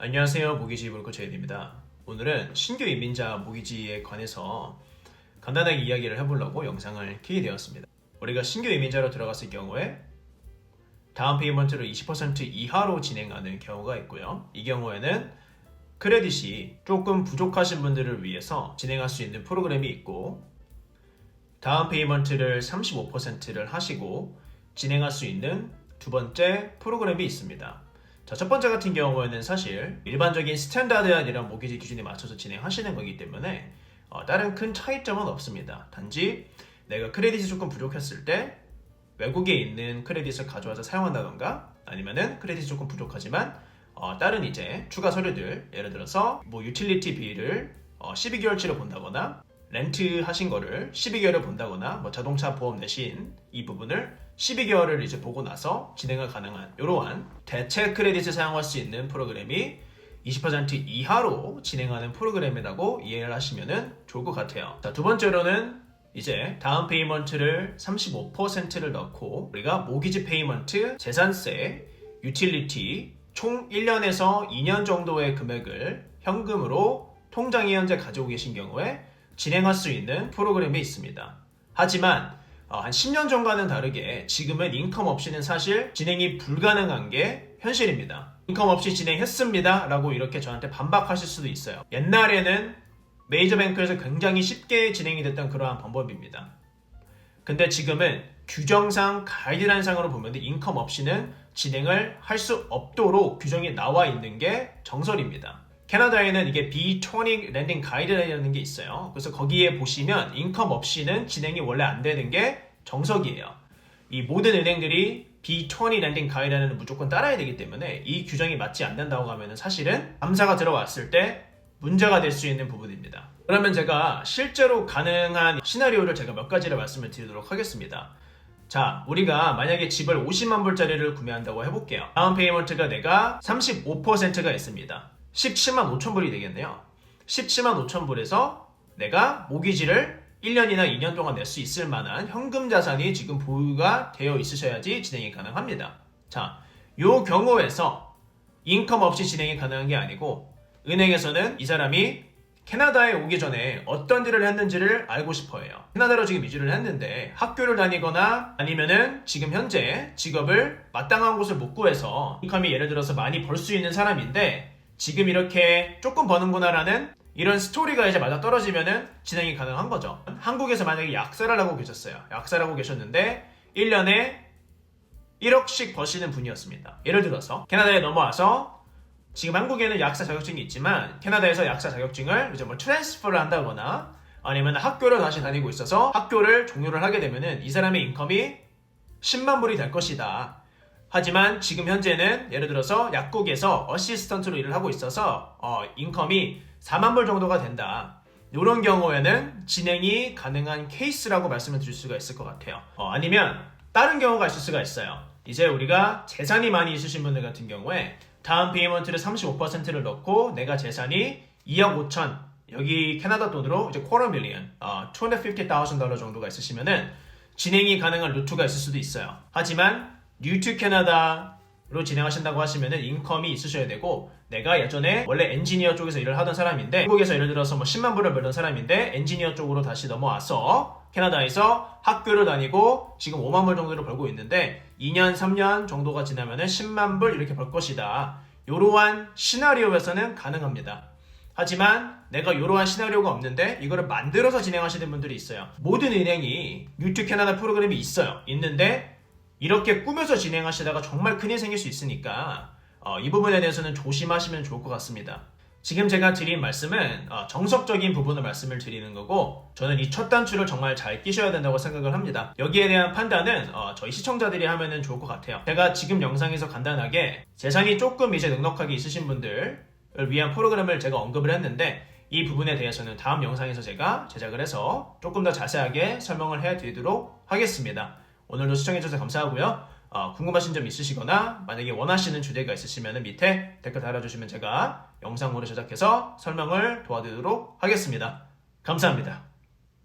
안녕하세요. 모기지 불코 제이입니다. 오늘은 신규 이민자 모기지에 관해서 간단하게 이야기를 해보려고 영상을 켜게 되었습니다. 우리가 신규 이민자로 들어갔을 경우에 다운 페이먼트를 20% 이하로 진행하는 경우가 있고요. 이 경우에는 크레딧이 조금 부족하신 분들을 위해서 진행할 수 있는 프로그램이 있고 다운 페이먼트를 35%를 하시고 진행할 수 있는 두 번째 프로그램이 있습니다. 자, 첫 번째 같은 경우에는 사실 일반적인 스탠다드한 이런 모기지 기준에 맞춰서 진행하시는 거기 때문에 어, 다른 큰 차이점은 없습니다. 단지 내가 크레딧이 조금 부족했을 때 외국에 있는 크레딧을 가져와서 사용한다던가 아니면은 크레딧이 조금 부족하지만 어, 다른 이제 추가 서류들 예를 들어서 뭐 유틸리티 비를 어, 12개월치로 본다거나 렌트 하신 거를 12개월을 본다거나 뭐 자동차 보험 내신 이 부분을 12개월을 이제 보고 나서 진행을 가능한 이러한 대체 크레딧을 사용할 수 있는 프로그램이 20% 이하로 진행하는 프로그램이라고 이해를 하시면 좋을 것 같아요. 자, 두 번째로는 이제 다운 페이먼트를 35%를 넣고 우리가 모기지 페이먼트, 재산세, 유틸리티 총 1년에서 2년 정도의 금액을 현금으로 통장에 현재 가지고 계신 경우에 진행할 수 있는 프로그램이 있습니다. 하지만 어, 한 10년 전과는 다르게 지금은 인컴 없이는 사실 진행이 불가능한 게 현실입니다. 인컴 없이 진행했습니다. 라고 이렇게 저한테 반박하실 수도 있어요. 옛날에는 메이저뱅크에서 굉장히 쉽게 진행이 됐던 그러한 방법입니다. 근데 지금은 규정상 가이드라인상으로 보면 인컴 없이는 진행을 할 수 없도록 규정이 나와 있는 게 정설입니다. 캐나다에는 이게 B20 랜딩 가이드라인이라는 게 있어요. 그래서 거기에 보시면 인컴 없이는 진행이 원래 안 되는 게 정석이에요. 이 모든 은행들이 B20 랜딩 가이드라인을 무조건 따라야 되기 때문에 이 규정이 맞지 않는다고 하면 사실은 감사가 들어왔을 때 문제가 될 수 있는 부분입니다. 그러면 제가 실제로 가능한 시나리오를 제가 몇 가지를 말씀을 드리도록 하겠습니다. 자, 우리가 만약에 집을 50만 불짜리를 구매한다고 해볼게요. 다운 페이먼트가 내가 35%가 있습니다. 17만 5천 불이 되겠네요. 17만 5천 불에서 내가 모기지를 1년이나 2년 동안 낼 수 있을 만한 현금 자산이 지금 보유가 되어 있으셔야지 진행이 가능합니다. 자, 요 경우에서 인컴 없이 진행이 가능한 게 아니고 은행에서는 이 사람이 캐나다에 오기 전에 어떤 일을 했는지를 알고 싶어 해요. 캐나다로 지금 이주를 했는데 학교를 다니거나 아니면은 지금 현재 직업을 마땅한 곳을 못 구해서 인컴이 예를 들어서 많이 벌 수 있는 사람인데 지금 이렇게 조금 버는구나라는 이런 스토리가 이제 맞아 떨어지면은 진행이 가능한 거죠. 한국에서 만약에 약사를 하고 계셨어요. 약사를 하고 계셨는데 1년에 1억씩 버시는 분이었습니다. 예를 들어서 캐나다에 넘어와서 지금 한국에는 약사 자격증이 있지만 캐나다에서 약사 자격증을 이제 뭐 트랜스퍼를 한다거나 아니면 학교를 다시 다니고 있어서 학교를 종료를 하게 되면은 이 사람의 인컴이 10만 불이 될 것이다. 하지만 지금 현재는 예를 들어서 약국에서 어시스턴트로 일을 하고 있어서 어, 인컴이 4만 불 정도가 된다. 이런 경우에는 진행이 가능한 케이스라고 말씀을 드릴 수가 있을 것 같아요. 어, 아니면 다른 경우가 있을 수가 있어요. 이제 우리가 재산이 많이 있으신 분들 같은 경우에 다운 페이먼트를 35%를 넣고 내가 재산이 2억 5천 여기 캐나다 돈으로 이제 쿼터 밀리언 어, 250,000 달러 정도가 있으시면은 진행이 가능한 루트가 있을 수도 있어요. 하지만 뉴투 캐나다로 진행하신다고 하시면은 인컴이 있으셔야 되고 내가 예전에 원래 엔지니어 쪽에서 일을 하던 사람인데 한국에서 예를 들어서 뭐 10만 불을 벌던 사람인데 엔지니어 쪽으로 다시 넘어와서 캐나다에서 학교를 다니고 지금 5만 불 정도를 벌고 있는데 2년 3년 정도가 지나면은 10만 불 이렇게 벌 것이다. 이러한 시나리오에서는 가능합니다. 하지만 내가 이러한 시나리오가 없는데 이거를 만들어서 진행하시는 분들이 있어요. 모든 은행이 뉴투 캐나다 프로그램이 있어요. 있는데 이렇게 꾸며서 진행하시다가 정말 큰일 생길 수 있으니까 어, 이 부분에 대해서는 조심하시면 좋을 것 같습니다. 지금 제가 드린 말씀은 어, 정석적인 부분을 말씀을 드리는 거고 저는 이 첫 단추를 정말 잘 끼셔야 된다고 생각을 합니다. 여기에 대한 판단은 어, 저희 시청자들이 하면 좋을 것 같아요. 제가 지금 영상에서 간단하게 재산이 조금 이제 넉넉하게 있으신 분들을 위한 프로그램을 제가 언급을 했는데 이 부분에 대해서는 다음 영상에서 제가 제작을 해서 조금 더 자세하게 설명을 해드리도록 하겠습니다. 오늘도 시청해주셔서 감사하고요. 어, 궁금하신 점 있으시거나 만약에 원하시는 주제가 있으시면 밑에 댓글 달아주시면 제가 영상으로 제작해서 설명을 도와드리도록 하겠습니다. 감사합니다.